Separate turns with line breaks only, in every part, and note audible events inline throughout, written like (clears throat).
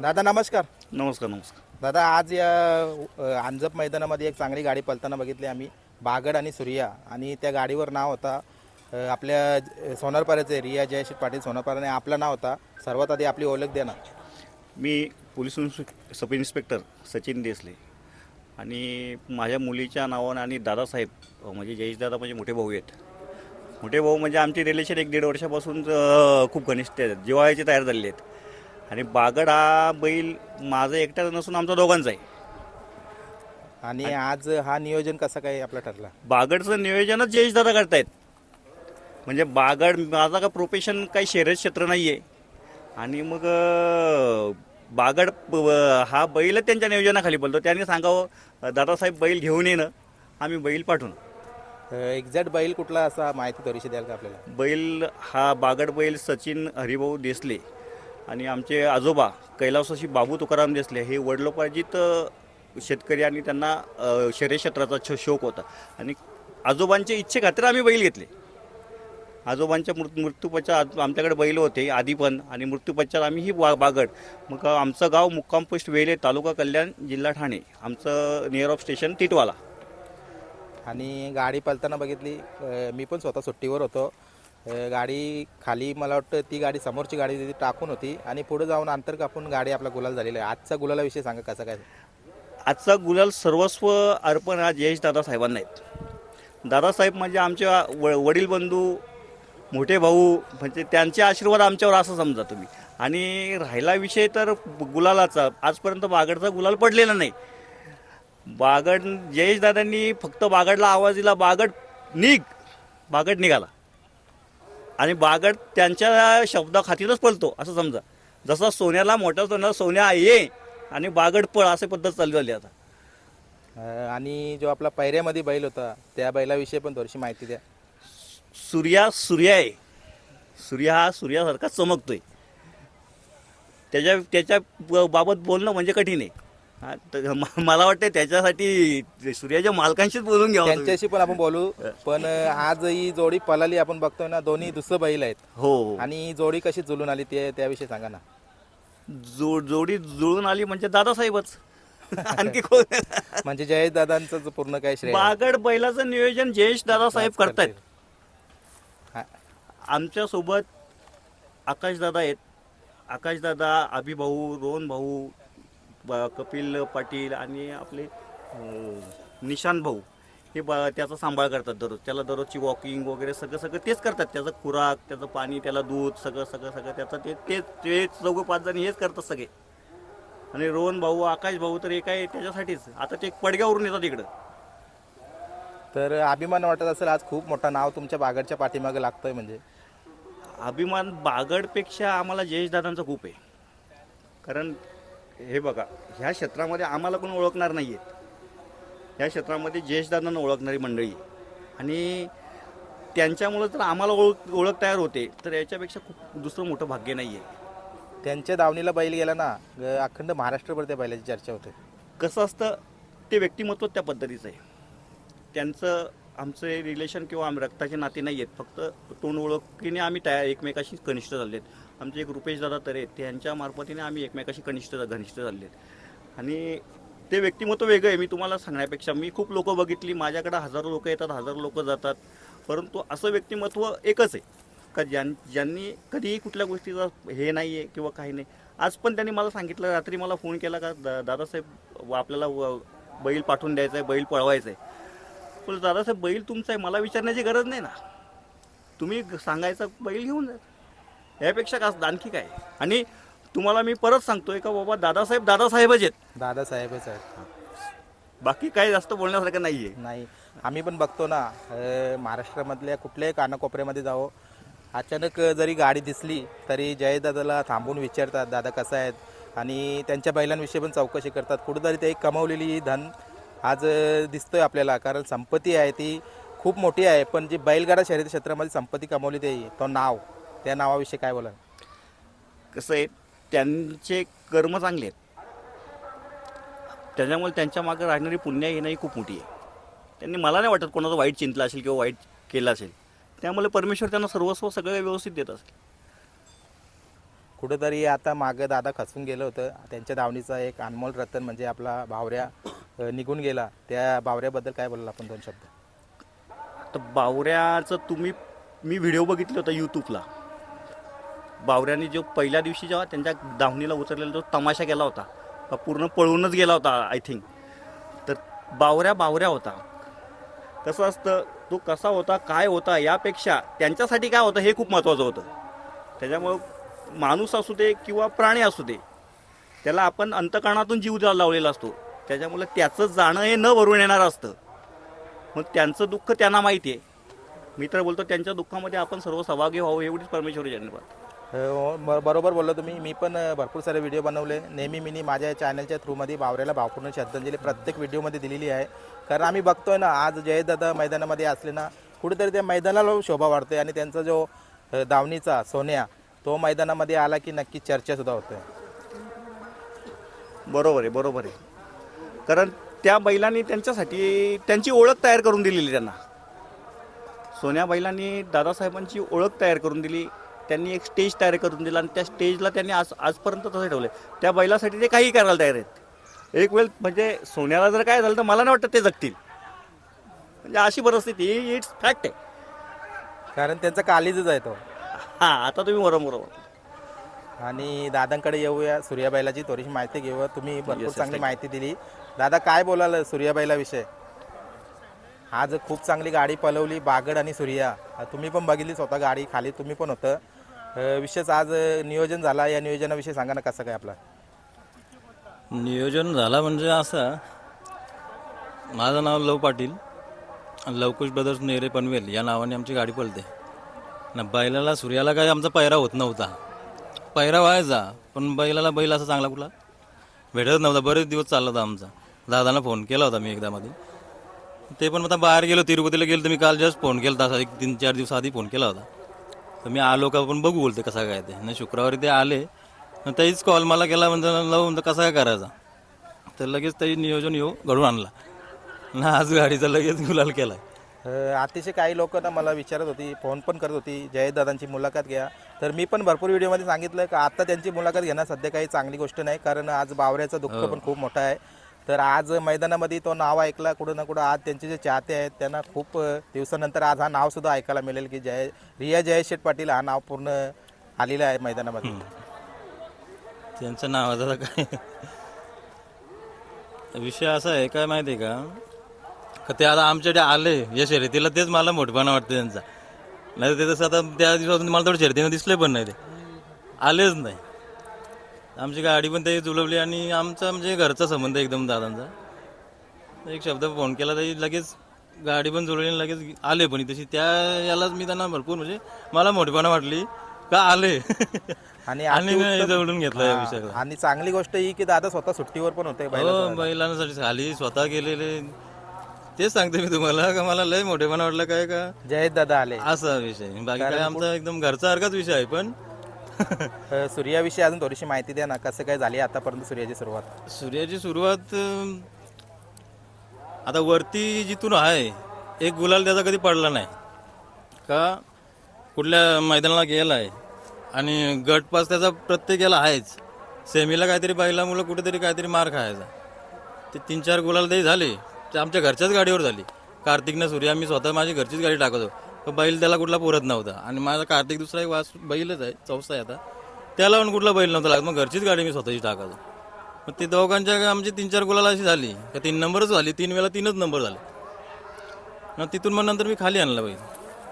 दादा नमस्कार.
नमस्कार नमस्कार.
दादा आज या अ, अंजप मैदानामध्ये एक चांगली गाडी पलताना बघितली आम्ही. बागड आणि सूर्या. आणि त्या गाडीवर नाव होता अ, आपल्या ज- सोनारपाड्याचे रिया जयश्री पाटील सोनारपाड्याने आपलं नाव होता सर्वात आधी आपली ओळख द्या ना.
मी police इन्स्पे- sub inspector Sachin Desale. आणि माझ्या मुलीच्या नावानं आणि दादासाहेब अ, म्हणजे जयेश दादा म्हणजे मोठे भाऊ आहेत. मोठे भाऊ म्हणजे आमचे रिलेशन एक दीड वर्षापासून अ, खूप घनिष्ठ आहेत. जिव्हाळ्याचे तयार झालेले आहेत. आणि बागड हा बैल माझं एकट्याचा नसून आमचा दोघांचा आहे
आणि आज हा नियोजन कसा काय आपला ठरला?
बागडचं नियोजनच जयेश दादा करतायत. म्हणजे बागड माझा का प्रोफेशन काही शहरात क्षेत्र नाही आहे आणि मग अं, बागड प- हा बैलच त्यांच्या नियोजनाखाली बोलतो. त्यांनी सांगावं दादासाहेब बैल घेऊन येणं आम्ही बैल पाठवून.
एक्झॅक्ट बैल कुठला असा माहिती थोडीशी द्याल का आपल्याला?
बैल हा बागड बैल सचिन हरिभाऊ देसले. आणि आमचे आजोबा कैलासाशी बाबू तुकाराम देसले हे वडलोपार्जित शेतकरी आणि त्यांना अ, क्षेत्राचा छ शौक होता. आणि आजोबांच्या इच्छे खातीर आम्ही बैल घेतले. आजोबांच्या मृत मृत्यूपश्चात आमच्याकडे बैल होते आधी पण आणि मृत्यूपश्चात आम्ही ही बा बागड. मग आमचं गाव मुक्काम पोस्ट वेले तालुका कल्याण जिल्हा ठाणे. आमचं नियर ऑफ स्टेशन तिटवाला
आणि गाडी पलताना बघितली मी पण स्वतः सुट्टीवर होतो. गाडी खाली मला वाटतं ती गाडी समोरची गाडी ती टाकून होती आणि पुढे जाऊन अंतर कापून गाडी आपला गुलाल झालेला आहे. आजचा गुलालाविषयी सांगा कसा काय?
आजचा गुलाल सर्वस्व अर्पण आज जयेश दादासाहेबांना आहेत. दादासाहेब म्हणजे आमच्या व वडील बंधू मोठे भाऊ म्हणजे त्यांचे आशीर्वाद आमच्यावर असं समजा तुम्ही. आणि राहिला विषय तर गुलालाचा. आजपर्यंत बागडचा गुलाल पडलेला नाही. बागड जयेश दादांनी फक्त बागडला आवाज दिला बागड निघ. बागड निघाला. आणि बागड त्यांच्या शब्दाखातीरच पळतो असं समजा. जसा सोन्याला मोठा सोन्याला सोन्या ये आणि बागड पळ असे पद्धत चालू झाली आता.
आणि जो आपला पैऱ्यामध्ये बैल होता त्या बैलाविषयी पण थोडीशी माहिती द्या.
सूर्या सूर्य आहे. सूर्य हा सूर्यासारखा चमकतोय. त्याच्या त्याच्या बाबत बोलणं म्हणजे कठीण आहे. हा, तर म- मला वाटतं त्याच्यासाठी सूर्याच्या मालकांशीच बोलून घ्यावं तुम्ही.
त्यांच्याशी पण आपण बोलू. (laughs) पण आज ही जोडी पलाली आपण बघतोय ना दोन्ही दुसरं बैल आहेत.
हो. हो
आणि ही जोडी कशी जुळून आली ते त्याविषयी सांगा ना.
जो जोडी जुळून आली म्हणजे दादासाहेबच. (laughs) आणखी कोण?
म्हणजे जयेश दादांचं जो पूर्ण काय श्रेय. आहे.
बागड बैलाचं नियोजन जयेश दादासाहेब करतायत.
हा,
आमच्यासोबत आकाशदादा आहेत. आकाशदादा अभिभाऊ रोहन भाऊ ब- कपिल पाटील आणि आपले अं, निशांत भाऊ हे ब त्याचा सांभाळ करतात दररोज. त्याला दररोजची वॉकिंग वगैरे सगळं सगळं तेच करतात. त्याचं खुराक त्याचं पाणी त्याला दूध सगळं सगळं सगळं. त्याचं ते तेच ते चौघं पाच जण हेच करतात सगळे. आणि रोहन भाऊ आकाश भाऊ तर हे काय त्याच्यासाठीच. आता ते पडग्यावरून येतात इकडं.
तर अभिमान वाटत असेल आज खूप मोठं नाव तुमच्या बागडच्या पाठीमागे लागतंय म्हणजे.
अभिमान बागडपेक्षा आम्हाला जयेशदादांचा खूप आहे. कारण हे बघा ह्या क्षेत्रामध्ये आम्हाला कोण ओळखणार नाही आहेत ह्या क्षेत्रामध्ये जयेशदादांना ओळखणारी मंडळी. आणि त्यांच्यामुळं जर आम्हाला ओळख ओळख तयार होते तर याच्यापेक्षा खूप दुसरं मोठं भाग्य नाही आहे
त्यांच्या दावणीला बैल गेला ना अखंड महाराष्ट्रभर त्या बैलाची चर्चा होते.
कसं असतं ते व्यक्तिमत्व त्या पद्धतीचं आहे. त्यांचं आमचे रिलेशन किंवा आम्ही रक्ताचे नाते नाही आहेत फक्त तोंड ओळखीने आम्ही तयार एकमेकाशी कनिष्ठ झाले आहेत आमचे एक रुपेश दादा तरे त्यांच्या मार्फतीने आम्ही एकमेकाशी कनिष्ठ घनिष्ठ झाले आहेत. आणि ते व्यक्तिमत्व वेगळं आहे. मी तुम्हाला सांगण्यापेक्षा मी खूप लोकं बघितली. माझ्याकडे हजारो लोक येतात हजारो लोक जातात. परंतु असं व्यक्तिमत्व एकच आहे. का ज्यां ज्यांनी कधीही कुठल्या गोष्टीचा हे नाही आहे किंवा काही नाही. आज पण त्यांनी मला सांगितलं रात्री मला फोन केला का दा दादासाहेब व आपल्याला व- बैल पाठवून द्यायचा आहे बैल पळवायचा आहे पण दादासाहेब बैल तुमचा आहे. मला विचारण्याची गरज नाही ना. तुम्ही ग- सांगायचं बैल घेऊन जा. यापेक्षा का आणखी काय? आणि तुम्हाला मी परत सांगतोय का बाबा दादासाहेब दादासाहेबच आहेत.
दादासाहेबच आहेत
बाकी काही जास्त बोलण्यासारखं नाही आहे
नाही. आम्ही पण बघतो ना अ, महाराष्ट्रामधल्या कुठल्याही कानाकोपऱ्यामध्ये जावो. अचानक जरी गाडी दिसली तरी जयदादाला थांबून विचारतात दादा कसा आहेत? आणि त्यांच्या बैलांविषयी पण चौकशी करतात. कुठेतरी ते एक कमावलेली धन आज अ, दिसतोय आपल्याला कारण संपत्ती आहे ती खूप मोठी आहे. पण जी बैलगाडा शर्यती क्षेत्रामध्ये संपत्ती कमावली ते तो नाव. त्या नावाविषयी काय बोला
कसं आहे त्यांचे कर्म चांगले आहेत. त्याच्यामुळे त्यांच्या मागे राहणारी पुण्य येणं ही खूप मोठी आहे. त्यांनी मला नाही वाटत कोणाचं वाईट चिंतलं असेल किंवा वाईट केलं असेल. त्यामुळे परमेश्वर त्यांना सर्वस्व सगळं व्यवस्थित देत असेल.
कुठंतरी आता मागं दादा खचून गेलं होतं. त्यांच्या धावणीचा एक अनमोल रतन म्हणजे आपला भावऱ्या निघून गेला. त्या भावऱ्याबद्दल काय बोलला आपण दोन शब्द?
तर बावऱ्याचं तुम्ही मी व्हिडिओ बघितले होता यूट्यूबला बावऱ्याने जो पहिल्या दिवशी जेव्हा त्यांच्या धावणीला उतरलेला जो तमाशा केला होता का पूर्ण पळूनच गेला होता आय थिंक तर बावऱ्या बावऱ्या होता. कसं असतं तो कसा होता काय होता यापेक्षा त्यांच्यासाठी काय होतं हे खूप महत्त्वाचं होतं. त्याच्यामुळं माणूस असू दे किंवा प्राणी असू दे त्याला आपण अंतकरणातून जीव लावलेला असतो. त्याच्यामुळे त्याचं जाणं हे न भरून येणारं असतं. मग त्यांचं दुःख त्यांना माहिती आहे मित्र बोलतो त्यांच्या दुःखामध्ये आपण सर्व सहभागी व्हावं एवढीच परमेश्वरी
जन्मवाद बरोबर बोललो तुम्ही. मी पण भरपूर सारे व्हिडिओ बनवले. नेहमी मी माझ्या चॅनलच्या थ्रूमध्ये बावऱ्याला भावपूर्ण श्रद्धांजली प्रत्येक व्हिडिओमध्ये दिलेली आहे. कारण आम्ही बघतोय ना आज जयदादा मैदानामध्ये असले ना कुठेतरी त्या मैदानाला शोभा वाढते आणि त्यांचा जो दावणीचा सोन्या तो मैदानामध्ये आला की नक्की चर्चासुद्धा होते.
बरोबर आहे बरोबर आहे. कारण त्या बैलांनी त्यांच्यासाठी त्यांची ओळख तयार करून दिलेली त्यांना. सोन्या बैलांनी दादासाहेबांची ओळख तयार करून दिली. त्यांनी एक स्टेज तयार करून दिला आणि त्या स्टेजला त्यांनी आज आजपर्यंत तसं ठेवलं त्या बैलासाठी ते काही करायला तयार आहेत. एक वेळ म्हणजे सोन्याला जर काय झालं तर मला नाही वाटतं ते जगतील. म्हणजे अशी परिस्थिती इट्स फॅक्ट आहे.
कारण त्यांचा कालीजच आहे तो.
हां आता तुम्ही बरोबर बरोबर
आणि दादांकडे येऊया सूर्याबाईलाची थोडीशी माहिती घेऊया. तुम्ही भरपूर चांगली माहिती दिली. दादा काय बोलाल सूर्याबाईला विषय आज खूप चांगली गाडी पलवली बागड आणि सूर्या. तुम्ही पण बघितली स्वतः गाडी खाली तुम्ही पण होतं. विशेष आज नियोजन झाला. या नियोजनाविषयी सांगा ना कसं काय आपला?
नियोजन झाला म्हणजे असं माझं नाव लव पाटील लवकुश ब्रदर्स नेरे पनवेल या नावाने आमची गाडी पळते. ना बैलाला सूर्याला काय आमचा पैरा होत नव्हता. पैरा व्हायचा पण बैलाला बैल असा चांगला कुठला भेटत नव्हता. बरेच दिवस चालला होता आमचा. दादांना फोन केला होता मी एकदा मध्ये ते पण आता बाहेर गेलो तिरुपतीला गेलो तर मी काल जस्ट फोन केला होता. एक तीन चार दिवस आधी फोन केला होता. तर मी आलो का पण बघू बोलते कसा काय ते. आणि शुक्रवारी ते आले. मग त्याहीच कॉल मला केला म्हणजे लावून म्हणतो कसा काय करायचा? तर लगेच त्याही नियोजन येऊ घडून आणला. ना आज गाडीचा लगेच गुलाल केला
अं, अतिशय काही लोक ना मला विचारत होती फोन पण करत होती जयदादांची मुलाखत घ्या. तर मी पण भरपूर व्हिडिओमध्ये सांगितलं का आता त्यांची मुलाखत घेणं सध्या काही चांगली गोष्ट नाही कारण आज बावऱ्याचं दुःख पण खूप मोठं आहे. तर आज मैदानामध्ये तो नाव ऐकला कुठं ना कुठं आज त्यांचे जे चाहते आहेत त्यांना खूप दिवसानंतर आज हा नाव सुद्धा ऐकायला मिळेल की जय रिया जयशेठ पाटील हा नाव पूर्ण आलेलं आहे मैदानामध्ये.
त्यांचं नाव आता काय? विषय असा आहे काय माहिती आहे का? का ते आता आमच्याकडे आले या शर्यतीला तेच मला मोठपणा वाटतं त्यांचा. नाही ते तसं आता त्या दिवसापासून मला थोडं शर्यतीनं दिसले पण नाही ते. आलेच नाही. आमची गाडी पण ते जुलवली आणि आमचा म्हणजे घरचा संबंध आहे एकदम दादांचा. एक शब्द फोन केला तरी लगेच गाडी पण जुळवली आणि लगेच आले पण तशी त्या यालाच मी त्यांना भरपूर म्हणजे मला मोठेपणा वाटली का आले.
आणि (laughs)
आणि जवळून घेतला या विषयाला.
आणि चांगली गोष्ट ही की दादा स्वतः सुट्टीवर पण होते
हो बैलांसाठी खाली स्वतः गेलेले. तेच सांगते मी तुम्हाला का मला लय मोठेपणा वाटलं काय का?
जयेश दादा आले.
असा विषय. बाकी काय आमचा एकदम घरचा सारखाच विषय आहे पण (laughs)
सूर्याविषयी अजून थोडीशी माहिती द्या ना कसं काय झाली आतापर्यंत सूर्याची सुरुवात?
सूर्याची सुरुवात अं, आता वरती जिथून आहे एक गुलाल त्याचा कधी पडला नाही. का कुठल्या मैदानाला गेला आहे आणि गट पास त्याचा प्रत्येक याला आहेच. सेमीला काहीतरी बैलामुळं कुठेतरी काहीतरी मार खायचा. ते तीन चार गुलाल ते झाले ते आमच्या घरच्याच गाडीवर झाली. कार्तिकनं सूर्या मी स्वतः माझी घरचीच गाडी टाकतो पण बैल त्याला कुठला पुरत नव्हता. आणि माझा कार्तिक दुसरा एक वास बैलच आहे चौसा आहे आता. त्याला पण कुठला बैल नव्हता लागत. मग घरचीच गाडी मी स्वतःची टाकायचो. मग ते दोघांच्या आमची तीन चार गुलाला अशी झाली. का तीन नंबरच झाली. तीन वेळा तीनच नंबर झाले. मग तिथून मग नंतर मी खाली आणला बैल.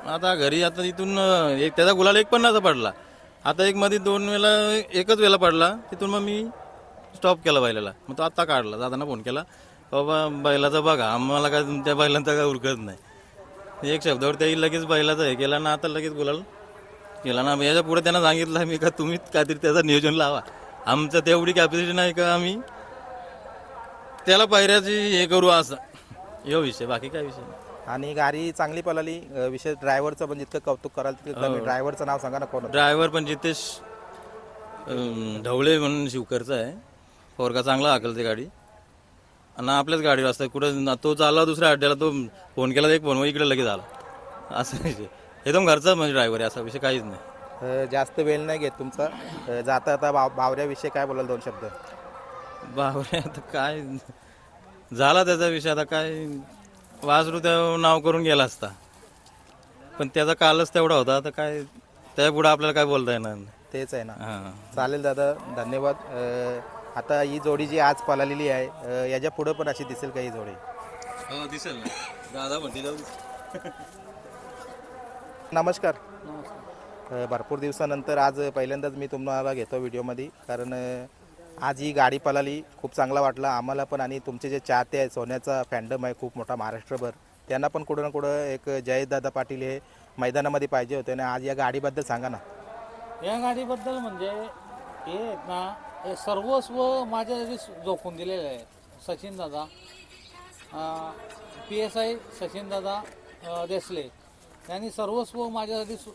आता घरी आता तिथून एक त्याचा गुलाल एक पन्नाचा पडला. आता एक मध्ये दोन वेळा एकच वेळा पडला. तिथून मग मी स्टॉप केला बैलाला. मग तो आता काढला. दादांना फोन केला. बाबा बैलाचा बघा. आम्हाला काय तुमच्या बैलांचा काय उरकत नाही. एक शब्दावर त्याही लगेच बैलाचा हे केला ना आता लगेच गुलाल केला ना. याच्यापुढे त्यांना सांगितलं मी का तुम्ही काहीतरी त्याचं नियोजन लावा. आमचं तेवढी कॅपॅसिटी नाही का आम्ही त्याला पायऱ्याची हे करू असं. यो विषय बाकी काय विषय नाही.
आणि गाडी चांगली पळाली. अं, विशेष ड्रायव्हरचं पण जितकं कौतुक कराल तितकं कमी. ड्रायव्हरचं नाव सांगा ना कोण होतं?
ड्रायव्हर पण जितेश अं, ढवळे म्हणून शिवकरचा आहे. पोरगा चांगला हाकलते गाडी. आणि आपल्याच गाडीवर असतं. कुठं तो चालला दुसऱ्या अड्ड्याला तो फोन केला एक फोन इकडे लगेच आला. असं विषय एकदम घरचा म्हणजे ड्रायव्हर आहे असा विषय काहीच नाही.
अ, जास्त वेळ नाही घेत तुमचा. अ, जाता आता बाव बावऱ्याविषयी काय बोलाल दोन शब्द?
बाबरे आता काय झाला त्याचा विषय आता काय वासरू त्या नाव करून गेला असता. पण त्याचा कालच तेवढा होता आता काय त्या पुढे आपल्याला काय बोलता येणार नाही.
तेच आहे ना.
हां.
चालेल दादा धन्यवाद. अ, आता ही जोडी जी आज पळालेली आहे अ, याच्या पुढं पण अशी दिसेल का ही जोडी?
हो दिसेल ना. दादा म्हणते जाऊ
नमस्कार. अ, भरपूर दिवसानंतर आज पहिल्यांदाच मी तुम्हाला घेतो व्हिडिओमध्ये कारण अ, आज ही गाडी पळाली खूप चांगला वाटला आम्हाला पण आणि तुमचे जे चाहते आहे सोन्याचा फॅन्डम आहे खूप मोठा महाराष्ट्रभर त्यांना पण कुठं ना कुठं एक जयदादा पाटील हे मैदानामध्ये पाहिजे होते. आणि आज या गाडीबद्दल सांगा ना.
या गाडीबद्दल म्हणजे हे आहेत ना हे सर्वस्व माझ्यासाठी जोखून दिलेलं आहे सचिन दादा पी एस आय सचिन दादा देसले यांनी सर्वस्व माझ्यासाठी सु-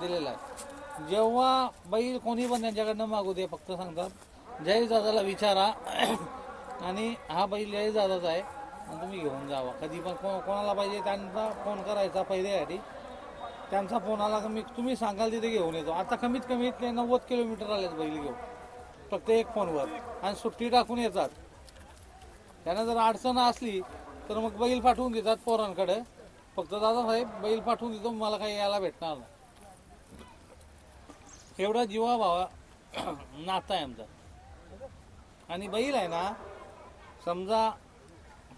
दिलेलं आहे जेव्हा बैल कोणी पण त्यांच्याकडनं मागू दे फक्त सांगतात जय दादाला विचारा. (clears throat) आणि हा बैल जय दादाचा आहे. आणि तुम्ही घेऊन जावा. कधी पण को कोणाला पाहिजे त्यांचा फोन करायचा पहिल्यासाठी त्यांचा फोन आला कमी मी तुम्ही सांगाल तिथे घेऊन येतो. आता कमीत कमी इथले नव्वद किलोमीटर आलेत बैल घेऊन. फक्त एक फोनवर. आणि सुट्टी टाकून येतात. त्यांना जर अडचण असली तर मग बैल पाठवून देतात पोरांकडे. फक्त दादासाहेब बैल पाठवून देतो मला काही यायला भेटणार नाही. एवढा जीवा भावा (clears throat) नाता आहे आमचा. आणि बैल आहे ना समजा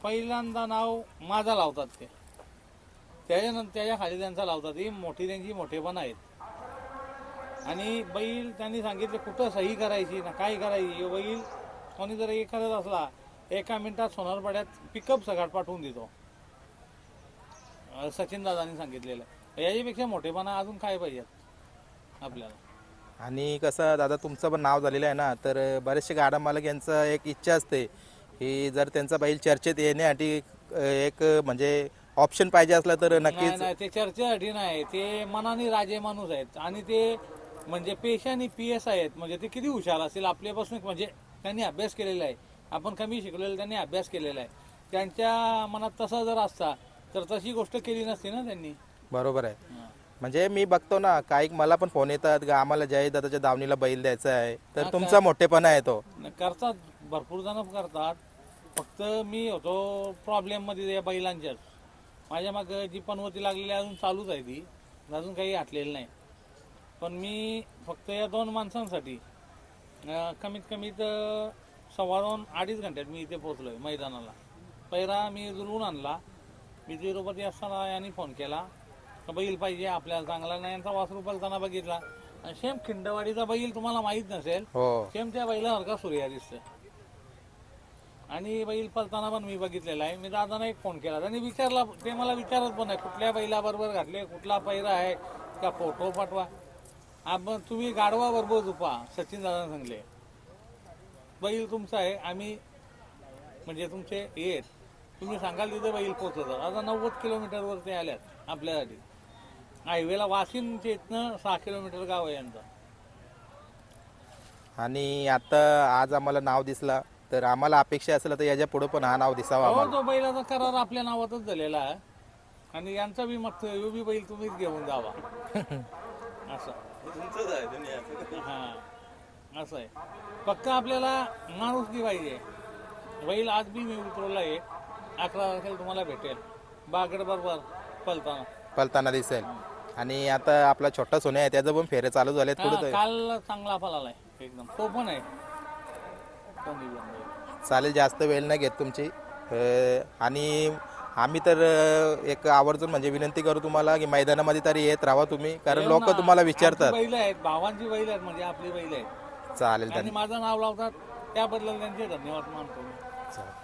पहिल्यांदा नाव माझा लावतात ते. त्याच्यानंतर त्याच्याखाली त्यांचा लावतात. ही मोठी त्यांची मोठेपण आहेत. आणि बैल त्यांनी सांगितले कुठं सही करायची ना काय करायची? हे बैल कोणी जर एखादा असला एका मिनिटात सोनारपाड्यात पिकअप सगळ्यात पाठवून देतो. सचिन दादांनी सांगितलेलं. याच्यापेक्षा मोठेपणा अजून काय पाहिजेत आपल्याला?
आणि कसं दादा तुमचं पण नाव झालेलं आहे ना तर बरेचसे गाडा मालक यांचं एक इच्छा असते की जर त्यांचा बैल चर्चेत येण्यासाठी एक म्हणजे ऑप्शन पाहिजे असला तर नक्कीच
ते चर्चेसाठी नाही ते मनाने राजे माणूस आहेत. आणि ते म्हणजे पेशाने पी एस आहेत. म्हणजे ते किती हुशार असतील आपल्यापासून म्हणजे त्यांनी अभ्यास केलेला आहे. आपण कमी शिकलेला त्यांनी अभ्यास केलेला आहे. त्यांच्या मनात तसा जर असता तर तशी गोष्ट केली नसती ना त्यांनी.
बरोबर आहे. म्हणजे मी बघतो ना काही मला पण फोन येतात का आम्हाला जय दादाच्या दावणीला बैल द्यायचा आहे. तर तुमचा मोठेपणा आहे तो.
करतात. भरपूर जण करतात. फक्त मी होतो प्रॉब्लेममध्ये या बैलांच्याच. माझ्या माग जी पनवती लागलेली आहे, अजून चालूच आहे ती. अजून काही हटलेलं नाही. पण मी फक्त या दोन माणसांसाठी अं, कमीत कमीत अं, सव्वा दोन अडीच घंट्यात मी इथे पोहोचलोय मैदानाला. पहिला मी जुळवून आणला. मी तिरुपती असताना यांनी फोन केला. का बैल पाहिजे आपल्याला चांगला नाही यांचा वासरू पलताना बघितला. आणि सेम खिंडवाडीचा बैल तुम्हाला माहीत नसेल
हो.
सेम त्या बैलासारखा सूर्या दिसतोय. आणि बैल पलताना पण मी बघितलेला आहे. मी दादाने एक फोन केला. त्यांनी विचारला ते मला विचारत पण आहे कुठल्या बैलाबरोबर घातले कुठला पैरा आहे का फोटो पाठवा? आपण तुम्ही गाडवा बरोबर झुपा सचिन दादा सांगले. बैल तुमचा आहे आम्ही म्हणजे तुमचे येत तुम्ही सांगाल तिथे बैल पोचवतात आता नव्वद किलोमीटरवर ते आल्यात आपल्यासाठी. हायवेला वाशिमच्या इथनं सहा किलोमीटर गाव आहे यांचं.
आणि आता आज आम्हाला नाव दिसला तर आम्हाला अपेक्षा असेल तर याच्यापुढे पण हा नाव दिसावा
हो
आम्हाला.
तो बैलाचा करार आपल्या नावातच झालेला आहे. आणि यांचा बी यो बी बैल तुम्हीच घेऊन जावा. (laughs) असं. हा असं आहे. फक्त आपल्याला माणूस की पाहिजे. बैल आज बी मी उतरवला आहे. अकरा तारखेला तुम्हाला भेटेल. बागड बरोबर पलताना.
पलताना दिसेल. आणि आता आपला छोटा सोन्या आहे त्याचं पण फेरे चालू झालेत
हा,
कुठं
काल चांगला फलालाय एकदम. तो पण आहे.
चालेल जास्त वेळ नाही घेत तुमची. अं, आणि आम्ही तर अं, एक आवर्जून म्हणजे विनंती करू तुम्हाला की मैदानामध्ये तरी येत राहा तुम्ही कारण लोक. तुम्हाला विचारतात
बैल आहेत भावांची बैल आहेत म्हणजे आपली बैल आहेत
चालेल धन्यवाद
माझं नाव लावतात त्याबद्दल त्यांचे धन्यवाद मानतो
चालेल.